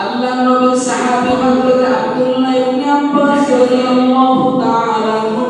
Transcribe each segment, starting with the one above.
النبي صحابي حضرت عبد الله بن عباس رضي الله تعالى عنه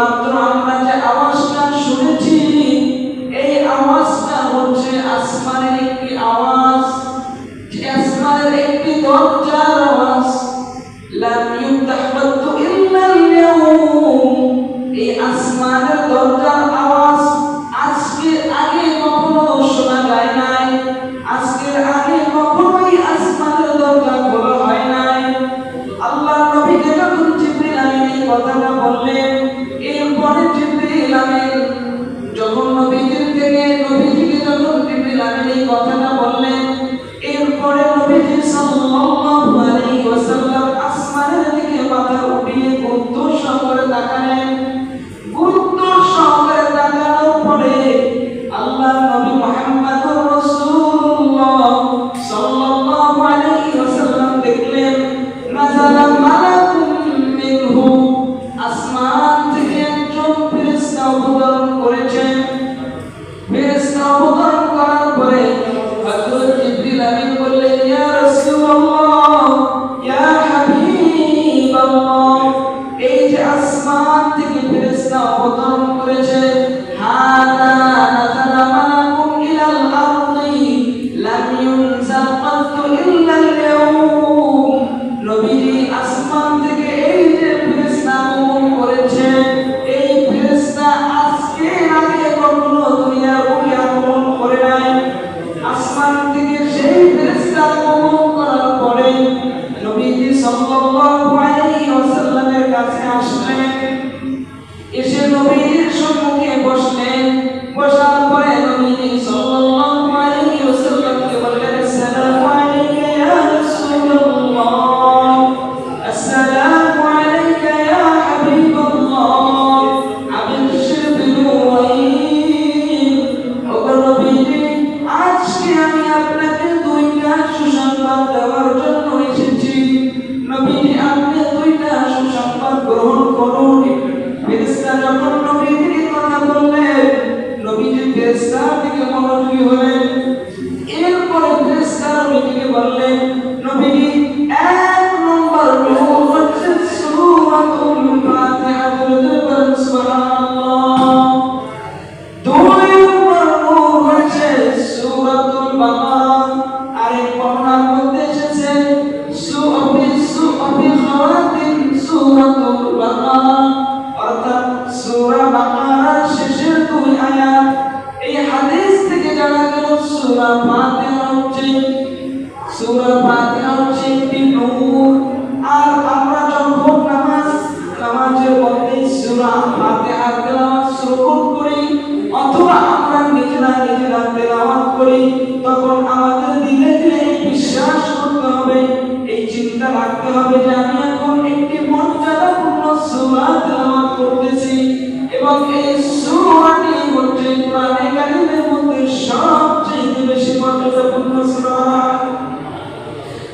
মাত্র আমরা যে আওয়াজটা শুনেছি এই আওয়াজটা হচ্ছে আসমানের একটি আওয়াজ। আসমানের একটি দরজা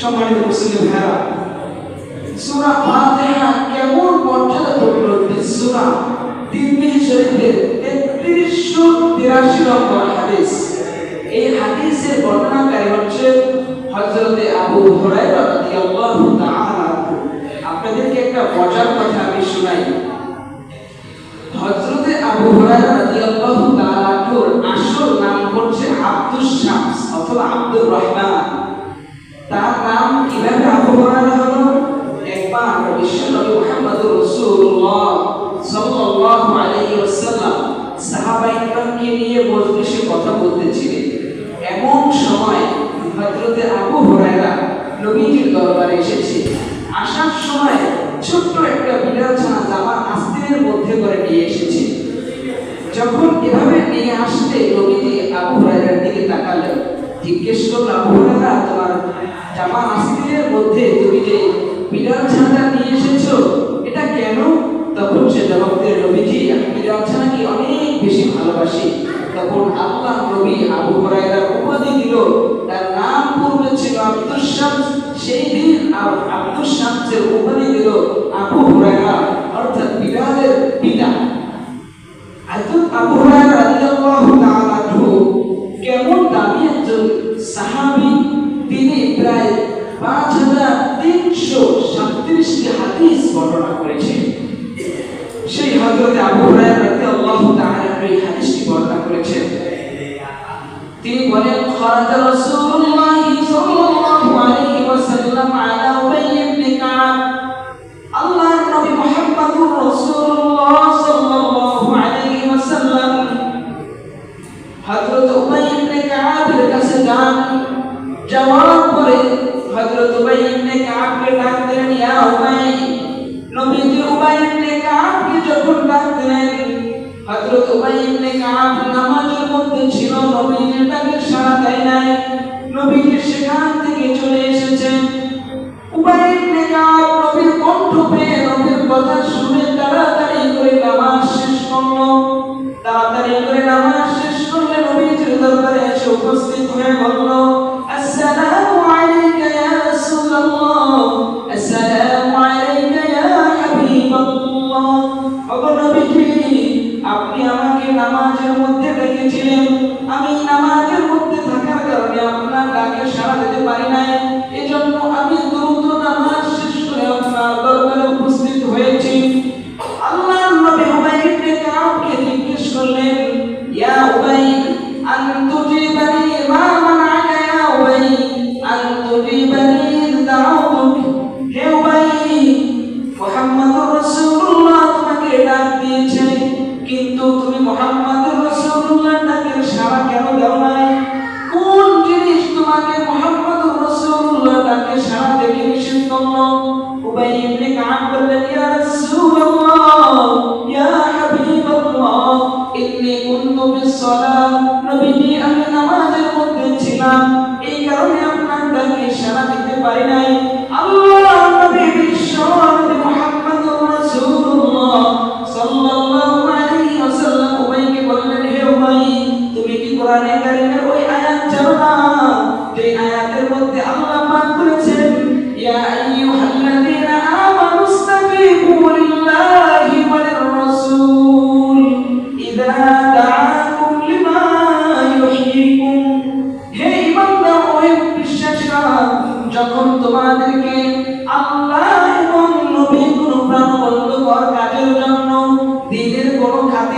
সম্মানিত মুসলিম ভাইরা সূরা ফাতিহা কেমন পর্যায়ে পরিণত সূরা? তিরমিজি শরীফের 3383 নম্বর হাদিস। এই হাদিসের বর্ণনাকারী হচ্ছে হযরতে আবু হুরায়রা আপনাদেরকে একটা মজার কথা আমি শোনাই। হযরতে আবু হুরায়রা রাদিয়াল্লাহু তাআলার আসল নাম হচ্ছে আব্দুস শামস অথবা আব্দুর রহমান। তার এমন সময় হযরত দরবারে এসেছে। আসার সময় ছোট্ট একটা বিড়ালছানা জামা আস্তিনের মধ্যে করে নিয়ে এসেছে। যখন এভাবে নিয়ে আসতে নবীজি আবু হুরায়রার দিকে জিজ্ঞেস করল আবু হুরায়রা মধ্যে তুমি যে বিড়ালছানা নিয়ে এসেছ তখন সে জগতের নবীজি আমি রচনাকে অনেক বেশি ভালোবাসি। তখন আল্লাহ নবী আবু হরাইরার উপাধি দিল। তার নাম পূর্বে ছিল আব্দুল সেই দিন আব্দুল শামসের উপাধি দিল আবু হরাইরা у мене আমি আমার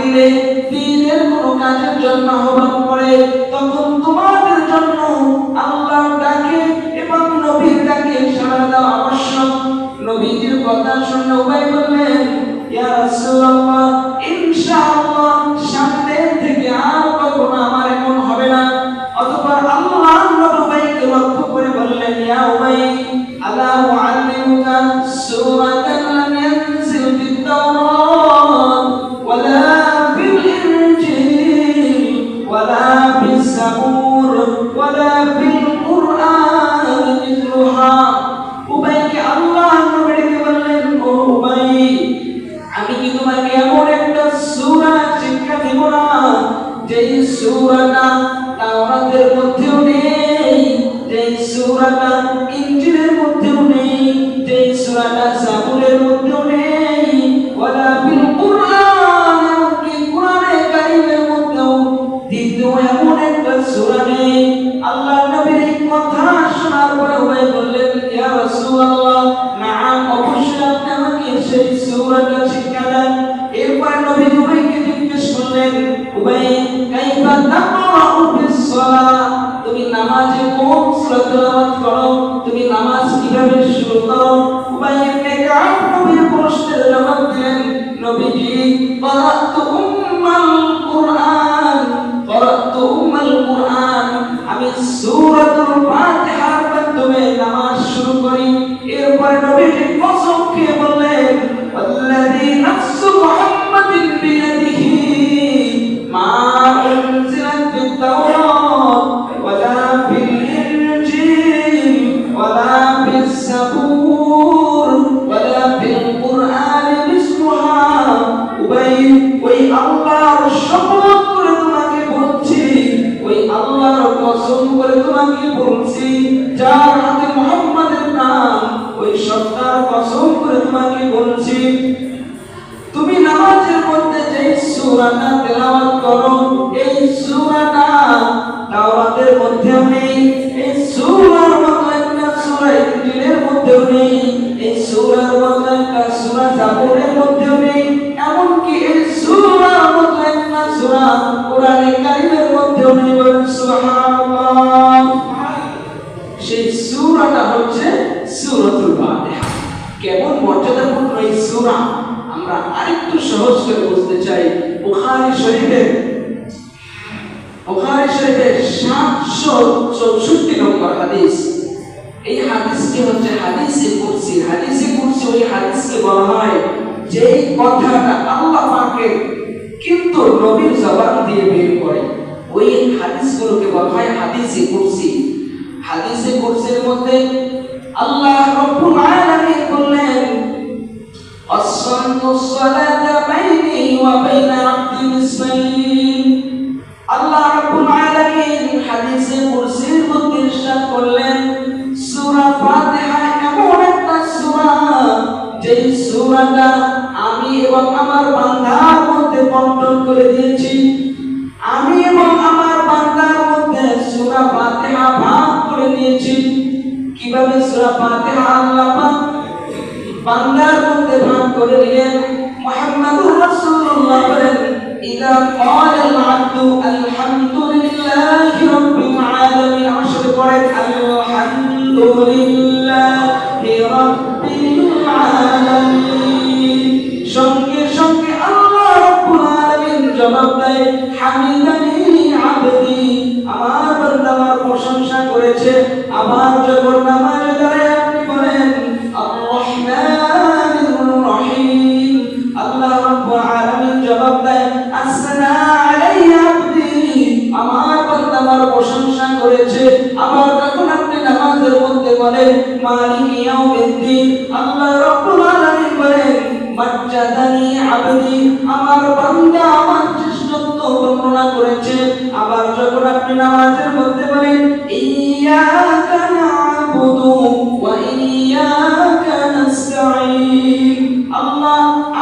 দিলে দিনের কোনো কাজের জন্য আহ্বান করে, তখন তোমাদের জন্য আল্লাহ ডাকে এবং নবীর ডাকে সারা দেওয়া আবশ্যক। নবীজির কথা শুনে উবাই বললেন, ইয়া রাসূলুল্লাহ তুমি নামাজে কোন সূরা করো তুমি নামাজ কীভাবে শুরু করো? সূরাটা হচ্ছে সূরাতুল ফাতিহা। কেমন মর্যাদাপূর্ণ এই সূরা? আমরা আরেকটু সহজ করে বুঝতে চাই। বুখারী শরীফের বুখারী শরীফের 764 নম্বর হাদিস। এই হাদিসটি হচ্ছে হাদিসে কুরসি হাদিসে কুরসি ওই হাদিসকে বলা হয় যে কথাটা আল্লাহ পাকের কিন্তু নবীর জবান দিয়ে বের করে। ওই হাদিসগুলোকে বলা হয় হাদিসে কুরসি হাদিসে কুরসির মধ্যে আল্লাহ রব্বুল আলামিন বললেন, আসসালাতু সালাতা বাইনি ওয়া বাইনা আব্দি নিসবাইন আল্লাহ রব্বুল আলামিন হাদিসে কুরসির মধ্যে ইরশাদ করলেন, সূরা ফাতিহা এমন একটা সূরা, যেই সূরাটা আমি এবং আমার বান্দার মধ্যে বণ্টন করে দিয়েছি। করে নিলেন মুহাম্মাদুর রাসূলুল্লাহ বলেন, ইদা ক্বালা আল আবদু আলহামদুলিল্লাহি রাব্বিল আলামিন। আসলে পড়েন আলহামদুলিল্লাহি রাব্বিল আলামিন। সঙ্গে সঙ্গে আল্লাহ জবাব দেয় আমার বান্দা আমার প্রশংসা করেছে নামাজে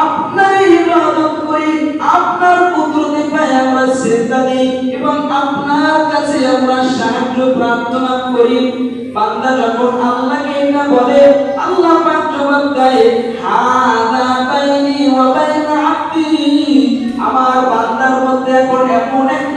আপনার ইবাদত এবং আপনার কাছে আমরা সাহায্য প্রার্থনা করি। বান্দা যখন আল্লাহকে এটা বলে, আল্লাহ পাক জবাব দেয়, হাদা বাইনি আমার বান্দার মধ্যে এখন এমন একটা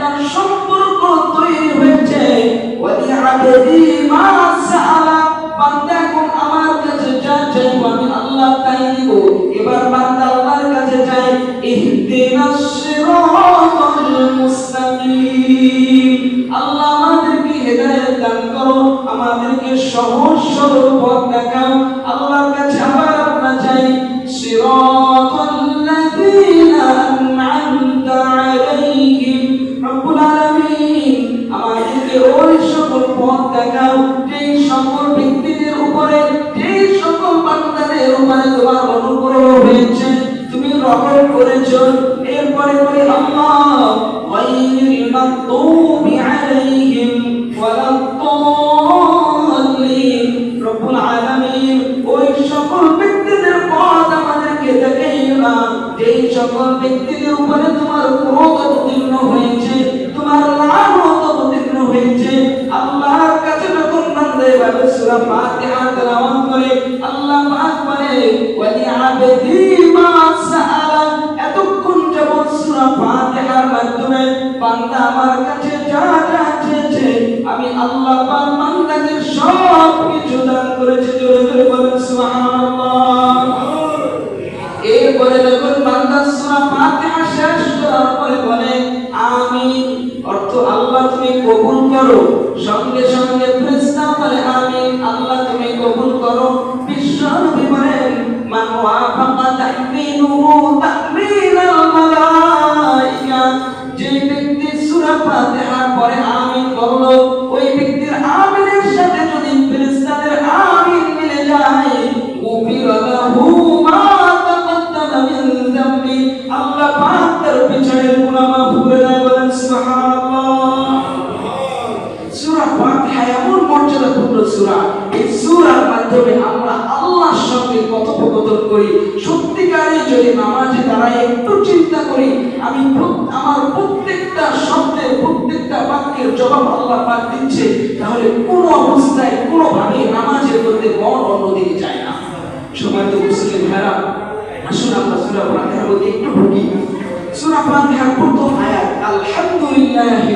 আল্লাহ আমাদেরকে হেদায়েত দান করো, আমাদেরকে সহজ সরল পথ দেখাও। আল্লাহর কাছে আবার আমরা চাই ওই সকল পথ দেখাও, যেই উপরে তোমার তুমি রহম করেছ। এরপরে বলি, আল্লাহ গায়রিল মাগদুবি আলাইহিম ওয়ালাদ-দাল্লিন রব্বুল আলামিন ওই সকল ব্যক্তিদের পথ আমাদেরকে দেখাইও না যেই সকল ব্যক্তিদের উপরে অবস্থায় কোনোভাবে নামাজের মধ্যে মন অন্যদিকে যায় না। সময় তো মুসলিম ভাইরা আসুন আমরা সূরা ফাতিহার মধ্যে একটু ঢুকি। সূরা ফাতিহার প্রথম আয়াত, আলহামদুলিল্লাহি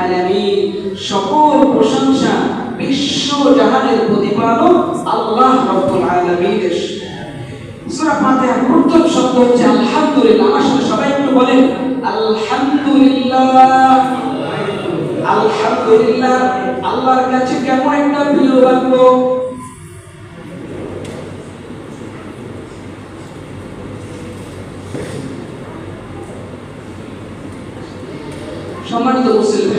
আলামিন। সকল প্রশংসা বিশ্ব জাহানের প্রতিপালক আল্লাহ রাব্বুল আলামিনের। সূরা ফাতিহার প্রথম শব্দ হচ্ছে, আলহামদুলিল্লাহ। সাথে সবাই একটু বলেন, আলহামদুলিল্লাহ। আলহামদুলিল্লাহ, আল্লাহর কাছে কেমন একটা প্রিয় বাক্য সম্মানিত মুসলিম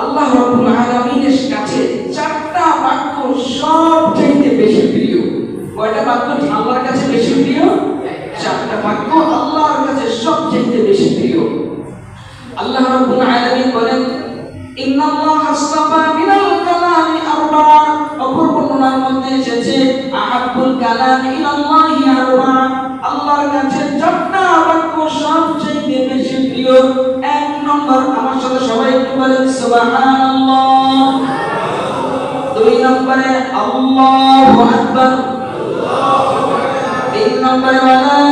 আল্লাহ রাব্বুল আলামিনের কাছে চারটা বাক্য সবচেয়ে বেশি প্রিয়। কয়টা বাক্য? আল্লাহর কাছে বেশি প্রিয়? চারটা বাক্য আল্লাহর কাছে সবচেয়ে বেশি প্রিয়। আল্লাহ রাব্বুল আলামিন বলেন ইন্নাল্লাহ আসতাফা মধ্যে এসেছে, আহাব্বুল কালামি ইলাল্লাহি আরবা। আল্লাহর কাছে চারটা বাক্য সবচেয়ে বেশি প্রিয়। এক নম্বর, আমার সাথে সবাই একটু বলেন, সুবহানাল্লাহ। দুই নম্বরে, আল্লাহু আকবার। তিন নম্বরে, ওয়ালা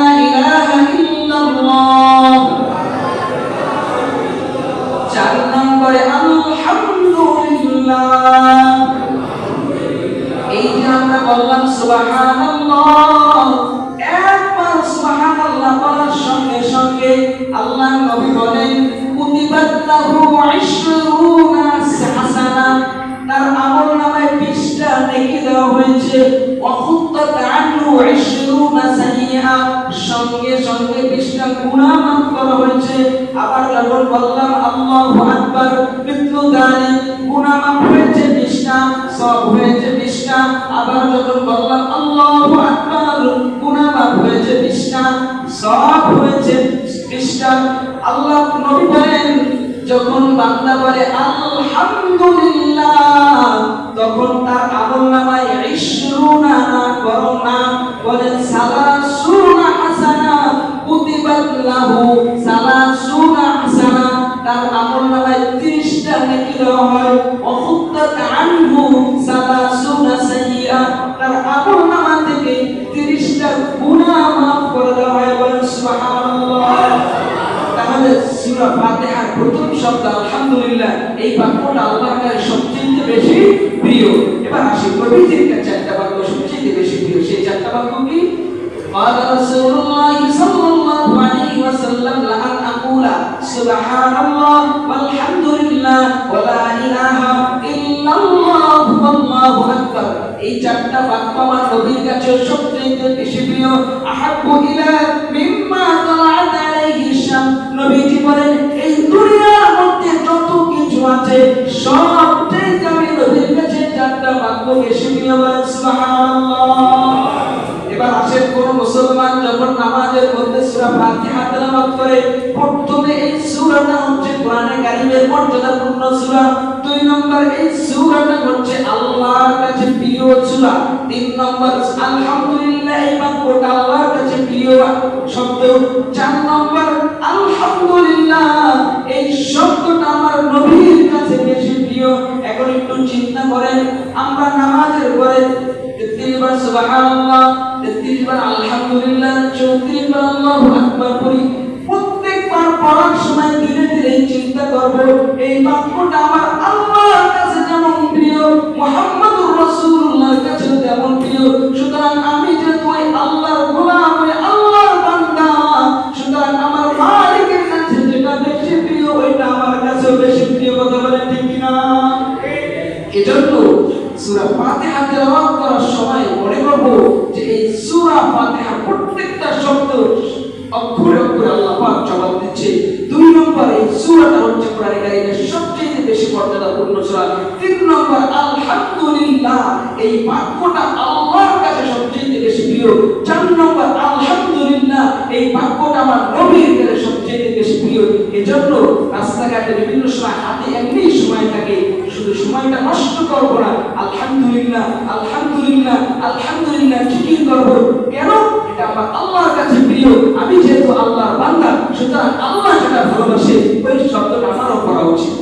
সুবহানাল্লাহ। সঙ্গে সঙ্গে আল্লাহ নবী বলেন, কুতিবাত লাহু 20 হাসানা তার আমল নামায় 20টা নেকি দেওয়া হয়েছে। ওয়াখুত্তাত আনহু 20 সাইয়্যা সঙ্গে সঙ্গে 20টা গুনাহ মাফ হয়েছে। আবার যখন বললাম, আল্লাহু আকবার মৃত্যু দানে গুনাহ হয়েছে 20টা সব হয়েছে। 20টা আবার যখন বললাম, আল্লাহু আকবার গুনাহ হয়েছে 20টা সব হয়েছে 20টা আল্লাহ নবী বলেন, যখন বান্দা বলে, আলহামদুলিল্লাহ তখন তার আমল নামায় ইশরুনা না বরং না বলেন সালাসুনা হাসানা, কুতিবাত লাহু, সালাসুনা হাসানা তার আমল নামায় 30টা নেকি দেওয়া হয়। শব্দ আলহামদুলিল্লাহ এই বাক্যটা আল্লাহর কাছে সবচেয়ে বেশি প্রিয় এবার আসি নবীজির কাছে চারটা বাক্য সবচেয়ে বেশি প্রিয় সেই চারটা বাক্য কি قال رسول الله صلى الله عليه وسلم لأن أقول سبحان الله والحمد لله ولا إله إلا الله والله أكبر এই চারটা বাক্য আমার নবীর কাছে সবচেয়ে বেশি প্রিয় আহাব্বু ইলা মিম্মা আছে সবচেয়ে আমি নবীর কাছে চারটা বাক্য বেশি বলেন সুবহানাল্লাহ। কোন মুসলমান যখন নামাজের মধ্যে সূরা ফাতিহা তেলাওয়াত করে, প্রথমে এই সূরাটা হচ্ছে কোরআনে কারীমের মর্যাদাপূর্ণ সূরা। দুই নম্বর, এই সূরাটা হচ্ছে আল্লাহর কাছে প্রিয় সূরা। তিন নম্বর, আলহামদুলিল্লাহ এই বাক্যটা আল্লাহর কাছে প্রিয় শব্দ। চার নম্বর, আলহামদুলিল্লাহ, এই শব্দটা আমার নবীর কাছে বেশি প্রিয়। এখন একটু চিন্তা করেন, আমরা নামাজের পরে তেত্রিশ সুবহানাল্লাহ তেত্রিশ আলহামদুলিল্লাহ চৌত্রিশ আল্লাহু আকবার করি প্রত্যেকবার পড়ার সময় ধীরে ধীরে চিন্তা করব, এই বাক্যটা আমার আল্লাহর কাছে যেমন প্রিয়, মুহাম্মদুর রাসূলুল্লাহর কাছে যেমন প্রিয়। সুতরাং সময়টা নষ্ট করব না। আলহামদুলিল্লাহ আলহামদুলিল্লাহ আলহামদুলিল্লাহ, ঠিকই করব। কেন? এটা আমার আল্লাহর কাছে প্রিয়। আমি যেহেতু আল্লাহর বান্দা, সুতরাং আল্লাহ যেটা ভালোবাসে, ওই শব্দটা আমারও করা উচিত।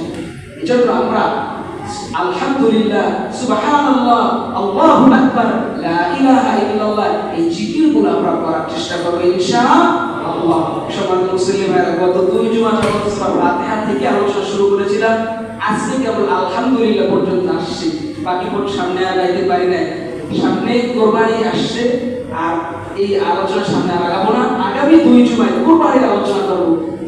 এজন্য আমরা আলহামদুলিল্লাহ, সুবহানাল্লাহ, আল্লাহু আকবার, লা ইলাহা ইল্লাল্লাহ, এই জিকিরগুলো আমরা করার চেষ্টা করব ইনশাআল্লাহ। আজকে কেবল আলহামদুলিল্লাহ পর্যন্ত আসছি। বাকি কোন সামনে আর পারি নাই। সামনে কোরবানি আসছে আর এই আলোচনা সামনে আগাবো না। আগামী দুই জুমায় কোরবানির আলোচনা করব।